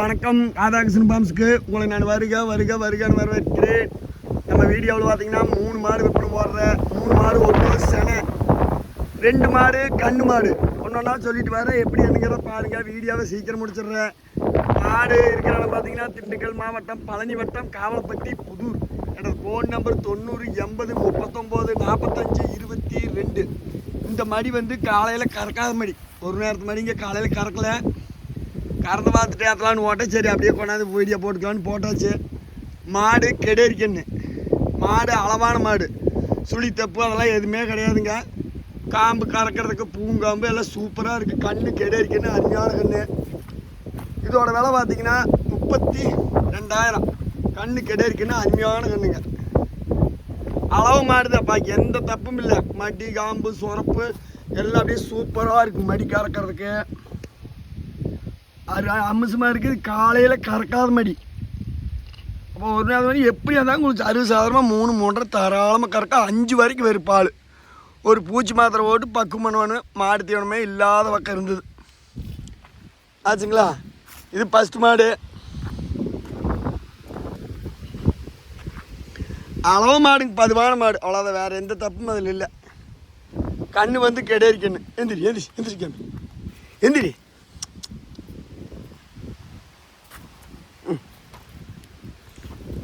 வணக்கம். ராதாகிருஷ்ணன் பாம்ஸுக்கு உங்களை நான் வருக வருக வருகன்னு வரவேற்கிறேன். நம்ம வீடியோவில் பார்த்தீங்கன்னா மூணு மாடு விற்பனை போடுற மூணு மாடு ஒரு செனை. ரெண்டு மாடு கண்ணு மாடு. ஒன்றொன்னா சொல்லிட்டு வரேன் எப்படி என்னங்கிறத பாருங்க. வீடியோவை சீக்கிரம் முடிச்சிடுறேன். மாடு இருக்கிறவங்க பார்த்தீங்கன்னா திண்டுக்கல் மாவட்டம் பழனி வட்டம் காவலப்பட்டி புதூர். என்னோட ஃபோன் நம்பர் தொண்ணூறு எண்பது முப்பத்தொம்போது நாற்பத்தஞ்சு இருபத்தி ரெண்டு. இந்த மடி வந்து காலையில் கறக்காத மடி. ஒரு நேரத்து மடி இங்கே காலையில் கறக்கலை. கறந்து பார்த்துட்டு ஏற்றலான்னு ஓட்டேன் சரி அப்படியே கொண்டாந்து வீடியோ போட்டுக்கலான்னு போட்டாச்சு. மாடு கெடேரிக்கன்னு. மாடு அளவான மாடு. சுழி தப்பு அதெல்லாம் எதுவுமே கிடையாதுங்க. காம்பு கறக்கிறதுக்கு பூங்காம்பு எல்லாம் சூப்பராக இருக்குது கண்ணு கெடேரிக்கன்னு அருமையான கண்ணு. இதோட விலை பார்த்தீங்கன்னா முப்பத்தி ரெண்டாயிரம். கண்ணு கெடேரிக்கன்னு அருமையான கண்ணுங்க. அளவு மாடுதாப்பா எந்த தப்பும் இல்லை. மடி காம்பு சுரப்பு எல்லாம் அப்படியே சூப்பராக இருக்குது மடி கறக்கிறதுக்கு. அம்சமாக இருக்குது. காலையில் கறக்காத மடி. அப்போ ஒரு நாள் மணி எப்படி இருந்தாலும் உங்களுக்கு அறுபது சாதாரணமாக மூணு மூன்றரை தாராளமாக கறக்க. அஞ்சு வரைக்கும் வரும் பால் ஒரு பூச்சி மாத்திரை போட்டு பக்குவம் பண்ணுவானு மாடு தீவனமே இல்லாத பக்கம் இருந்தது. ஆச்சுங்களா? இது ஃபஸ்ட் மாடு. அளவு மாடுங்க பதுவான மாடு. அவ்வளோதான் வேறு எந்த தப்பும் அதில் இல்லை. கண்ணு வந்து கெடேரி கண்ணு எந்திரி எந்திரி எந்திரி எந்திரி.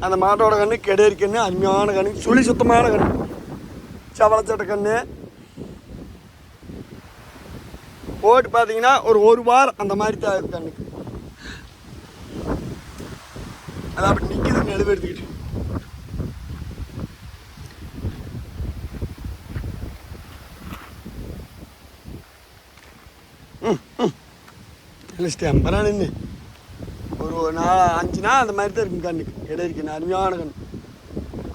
அந்த மாட்டோட கண்ணு கெடேரி கண்ணு அருமையான கண்ணு சுழி சுத்தமான கண்ணு. சவளச்சட்டை கண்ணு. போட்டு பார்த்தீங்கன்னா ஒரு ஒரு வாரம் அந்த மாதிரி தான் இருக்கு கண்ணுக்கு. அது அப்படி நிற்கிது நெழுவு எடுத்துக்கிட்டு இல்லை ஸ்டெம்பரா நின்று ஒரு நாலு அஞ்சு நாள் அந்த மாதிரி தான் இருக்கும் கண்ணுக்கு இடையிருக்கு அருமையான கண்ணு.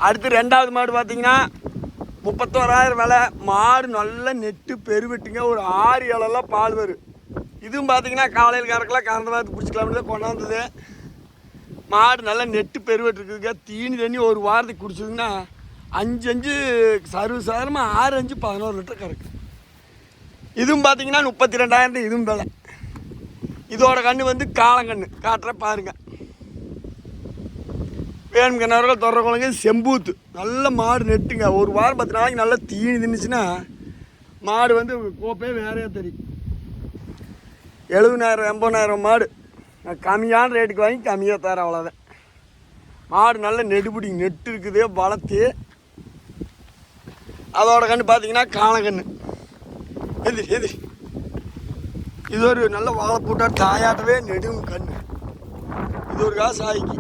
அடுத்து ரெண்டாவது மாடு பார்த்தீங்கன்னா முப்பத்தோராயிரம் விலை. மாடு நல்லா நெட்டு பெருவெட்டுங்க. ஒரு ஆறு இலெல்லாம் பால் வரும். இதுவும் பார்த்தீங்கன்னா காலையில் கறக்கலாம் கறந்த மாதிரி பிடிச்சிக்கலாம்னு தான் கொண்டாந்தது மாடு நல்லா நெட்டு பெருவெட்டுருக்குதுங்க தீனி தண்ணி ஒரு வாரத்துக்கு குடிச்சதுன்னா அஞ்சு அஞ்சு சர்வ சாதாரணமாக ஆறு அஞ்சு பதினோரு லிட்டர் கறக்கு இதுவும் பார்த்தீங்கன்னா முப்பத்தி ரெண்டாயிரம் இதுவும் விலை. இதோட கண்ணு வந்து காலங்கண்ணு காட்டுற பாருங்க. வேணும் கிணறுகள் தொடர குழந்தைங்க செம்பூத்து. நல்ல மாடு நெட்டுங்க. ஒரு வாரம் பத்து நாளைக்கு நல்லா தீனி தின்னுச்சுன்னா மாடு வந்து கோப்பே வேறையாக தெரியும். எழுபதாயிரம் எண்பதாயிரம் மாடு. நான் கம்மியான ரேட்டுக்கு வாங்கி கம்மியாக தரேன் அவ்வளோதான் மாடு நல்ல நெடுபிடி நெட்டு இருக்குது வளர்த்து. அதோட கண்ணு பார்த்தீங்கன்னா காலங்கண்ணு எதிரி எதிரி இது ஒரு நல்ல வாழை போட்டா தாயாட்டவே நெடும் கண்ணு இது ஒரு காசு ஆயிக்கு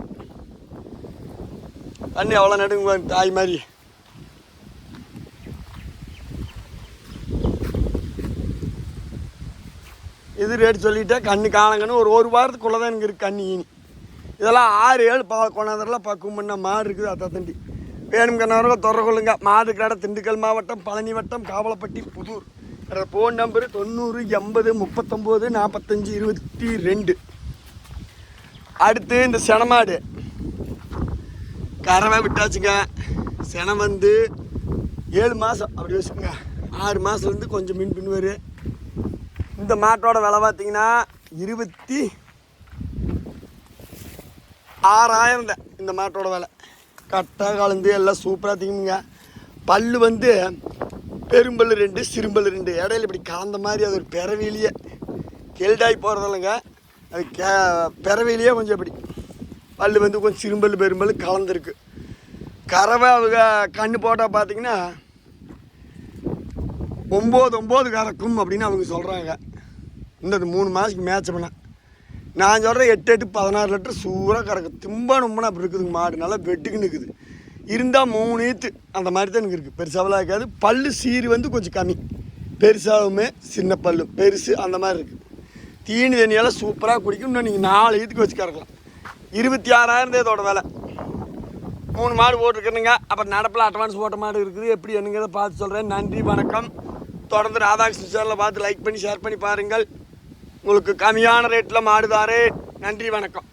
கண்ணு எவ்வளோ நெடுங்க தாய் மாதிரி இது ரேட் சொல்லிட்டேன் கண்ணு காணங்கன்னு ஒரு ஒரு வாரத்துக்குள்ளே தான் எனக்கு இருக்கு கண்ணு ஈனி இதெல்லாம் ஆறு ஏழு பா கொண்டாந்தரெல்லாம் பக்குவம் பண்ண மாடு இருக்குது அத்தா தண்டி வேணும் கண்ணவர்கள் தொடர கொள்ளுங்க. மாடு திண்டுக்கல் மாவட்டம் பழனி வட்டம் காவலப்பட்டி புதூர். என்ற ஃபோன் நம்பரு தொண்ணூறு எண்பது முப்பத்தொம்போது நாற்பத்தஞ்சு இருபத்தி ரெண்டு. அடுத்து இந்த செனமாடு. கறவை விட்டாச்சுங்க. செனை வந்து ஏழு மாதம் அப்படி வச்சுக்கோங்க. ஆறு மாதத்துலேருந்து கொஞ்சம் மின் பின் வரும் இந்த மாட்டோட விலை பார்த்தீங்கன்னா இருபத்தி ஆறாயிரம் தான் இந்த மாட்டோட விலை. கட்டாக கலந்து எல்லாம் சூப்பராக திங்குங்க. பல் வந்து பெரும்பல் ரெண்டு சிறும்பல் ரெண்டு. இடையில இப்படி கலந்த மாதிரி அது ஒரு பிறவிலேயே கெல்டாகி போகிறதில்லைங்க அது கே பிறவிலேயே கொஞ்சம் இப்படி பல்லு வந்து கொஞ்சம் சிறும்பல் பெரும்பல் கலந்துருக்கு. கறவை அவங்க கண்ணு போட்டால் பார்த்தீங்கன்னா ஒம்பது ஒம்பது கறக்கும் அப்படின்னு அவங்க சொல்கிறாங்க இந்த மூணு மாதத்துக்கு மேட்ச் பண்ணேன் நான் சொல்கிறேன் எட்டு எட்டு பதினாறு லிட்டர் சூறாக கறக்கும் திம்பா நொம்பனா அப்படி இருக்குதுங்க மாடு. நல்லா வெட்டுக்குன்னு இருக்குது. இருந்தால் மூணு ஈத்து. அந்த மாதிரி தான் எனக்கு இருக்குது பெருசாவெல்லாம் இருக்காது. பல்லு சீர் வந்து கொஞ்சம் கம்மி. பெருசாகவுமே சின்ன பல்லு. பெருசு அந்த மாதிரி இருக்குது தீனி தண்ணியெல்லாம் சூப்பராக குடிக்கும் இன்னும் நீங்கள் நாலு ஈத்துக்கு வச்சு கறக்கலாம். இருபத்தி ஆறாயிரம் இதோட விலை. மூணு மாடு போட்டிருக்கணுங்க அப்புறம் நடப்பில் அட்வான்ஸ் போட்ட மாடு இருக்குது. எப்படி என்னங்கிறத பார்த்து சொல்கிறேன் நன்றி வணக்கம். தொடர்ந்து ராதாகிருஷ்ணன் சேனலில் பார்த்து லைக் பண்ணி ஷேர் பண்ணி பாருங்கள். உங்களுக்கு கம்மியான ரேட்டில் மாடு நன்றி வணக்கம்.